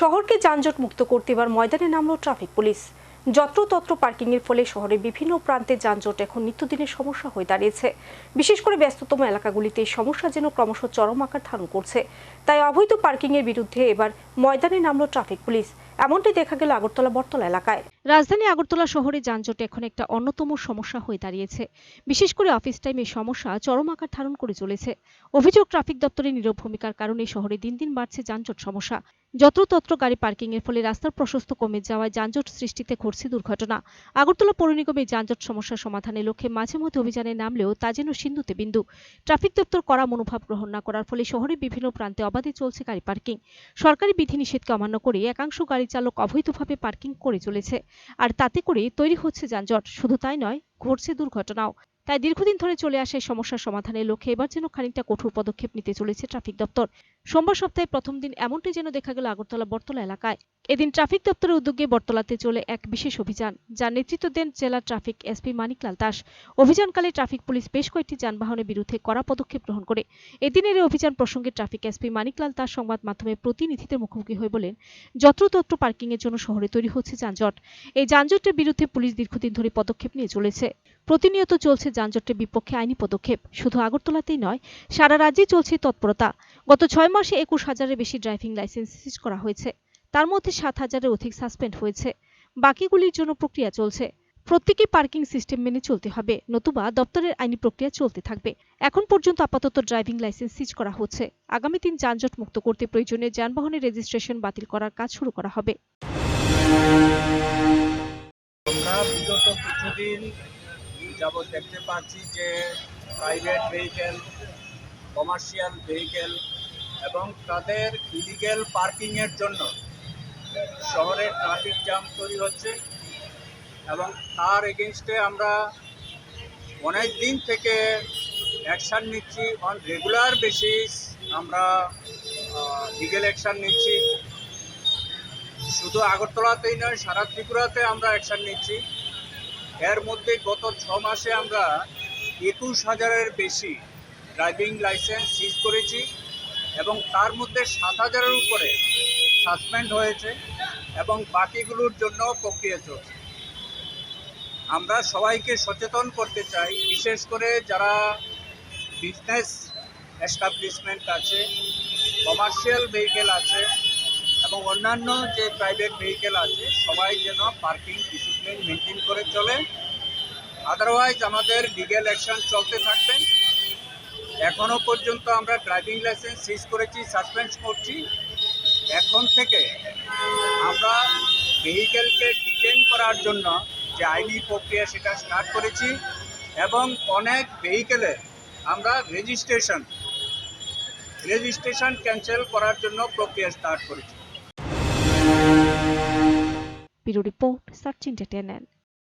শহরকে যানজট মুক্ত করতে এবার ময়দানে নামল ট্রাফিক পুলিশ। যত্রতত্র পার্কিংয়ের ফলে শহরের বিভিন্ন প্রান্তে যানজট এখন নিত্যদিনের সমস্যা হয়ে দাঁড়িয়েছে। বিশেষ করে ব্যস্ততম এলাকাগুলিতে এই সমস্যা যেন ক্রমশ চরম আকার ধারণ করছে। তাই অবৈধ পার্কিংয়ের বিরুদ্ধে এবার ময়দানে নামল ট্রাফিক পুলিশ। এমনটি দেখা গেল আগরতলা বটতলা এলাকায়। রাজধানী আগরতলা শহরে যানজট এখন একটা অন্যতম সমস্যা হয়ে দাঁড়িয়েছে। বিশেষ করে অফিস টাইমে সমস্যা চরম আকার ধারণ করে চলেছে। অভিযোগ ট্রাফিক দপ্তরের নীরব ভূমিকার কারণে শহরে দিন দিন বাড়ছে যানজট সমস্যা। যত্রতত্র গাড়ি পার্কিং এর ফলে রাস্তার প্রশস্ত কমে যাওয়ায় যানজট সৃষ্টিতে ঘটছে দুর্ঘটনা। আগরতলা পৌর নিগমে যানজট সমস্যা সমাধানের লক্ষ্যে মাঝে মধ্যে অভিযানে নামলেও তা যেন সিন্ধুতে বিন্দু। ট্রাফিক দপ্তর কড়া মনোভাব গ্রহণ না করার ফলে শহরের বিভিন্ন প্রান্তে অবাধে চলছে গাড়ি পার্কিং সরকারি বিধিনিষেধকে অমান্য করে একাংশ গাড়ি চালক অবৈধভাবে পার্কিং করে চলেছে। আর তাতে করে তৈরি হচ্ছে যানজট। শুধু তাই নয় ঘটছে দুর্ঘটনাও। তাই দীর্ঘদিন ধরে চলে আসা এই সমস্যার সমাধানের লক্ষ্যে এবার যেন খানিকটা কঠোর পদক্ষেপ নিতে চলেছে ট্রাফিক দপ্তর। সোমবার সপ্তাহে প্রথম দিন এমনটি যেন দেখা গেল আগরতলা বটতলা এলাকায়। এদিন ট্রাফিক দপ্তরের উদ্যোগে বটতলাতে চলে এক বিশেষ অভিযান, যার নেতৃত্ব দেন জেলা ট্রাফিক এসপি মানিকলাল দাস। অভিযানকালে ট্রাফিক পুলিশ বেশ কয়েকটি যানবাহনের বিরুদ্ধে কড়া পদক্ষেপ গ্রহণ করে। এদিনের এই অভিযান প্রসঙ্গে ট্রাফিক এসপি মানিকলাল দাস সংবাদ মাধ্যমে প্রতিনিধিদের মুখোমুখি হয়ে বলেন, যত্রতত্র পার্কিং এর জন্য শহরে তৈরি হচ্ছে যানজট। এই যানজটের বিরুদ্ধে পুলিশ দীর্ঘদিন ধরে পদক্ষেপ নিয়ে চলেছে। প্রতিনিয়ত চলছে যানজটের বিপক্ষে আইনি পদক্ষেপ। শুধু আগরতলাতেই নয়, সারা রাজ্যে চলছে তৎপরতা। গত ছয় মাসে একুশ হাজারের বেশি ড্রাইভিং লাইসেন্স সিজ করা হয়েছে। তার মধ্যে সাত হাজারের অধিক সাসপেন্ড হয়েছে। বাকিগুলির জন্য প্রক্রিয়া চলছে। প্রত্যেকে পার্কিং সিস্টেম মেনে চলতে হবে, নতুবা দপ্তরের আইনি প্রক্রিয়া চলতে থাকবে। এখন পর্যন্ত আপাতত ড্রাইভিং লাইসেন্স সিজ করা হচ্ছে। আগামী দিন যানজট মুক্ত করতে প্রয়োজনীয় যানবাহনের রেজিস্ট্রেশন বাতিল করার কাজ শুরু করা হবে। যাবৎ দেখতে পাচ্ছি যে প্রাইভেট ভেহিকেল কমার্শিয়াল ভেহিকেল এবং তাদের ইলিগেল পার্কিংয়ের জন্য শহরে ট্রাফিক জ্যাম তৈরি হচ্ছে এবং তার এগেনস্টে আমরা অনেক দিন থেকে অ্যাকশান নিচ্ছি। অন রেগুলার বেসিস আমরা লিগেল অ্যাকশান নিচ্ছি। শুধু আগরতলাতেই নয়, সারা ত্রিপুরাতে আমরা অ্যাকশন নিচ্ছি। এর মধ্যে গত ছ মাসে আমরা একুশ হাজারের বেশি ড্রাইভিং লাইসেন্স সিজ করেছি এবং তার মধ্যে সাত হাজারের উপরে সাসপেন্ড হয়েছে এবং বাকিগুলোর জন্য প্রক্রিয়া চলছে। আমরা সবাইকে সচেতন করতে চাই, বিশেষ করে যারা বিজনেস এস্টাবলিশমেন্ট আছে কমার্শিয়াল ভেহিকেল আছে এবং অন্যান্য যে প্রাইভেট ভেহিকেল আছে, সবাই যেন পার্কিং ডিসিপ্লিন মেনটেন করে চলে। আদারওয়াইজ আমাদের লিগেল অ্যাকশন চলতে থাকবে। এখনও পর্যন্ত আমরা ড্রাইভিং লাইসেন্স সিজ করেছি সাসপেন্ড করছি। এখন থেকে আমরা ভেহিকেলকে ডিটেন করার জন্য যে আইনি প্রক্রিয়া সেটা স্টার্ট করেছি এবং অনেক ভেহিকেলে আমরা রেজিস্ট্রেশন রেজিস্ট্রেশন ক্যান্সেল করার জন্য প্রক্রিয়া স্টার্ট করেছি। Bureau report search entertainment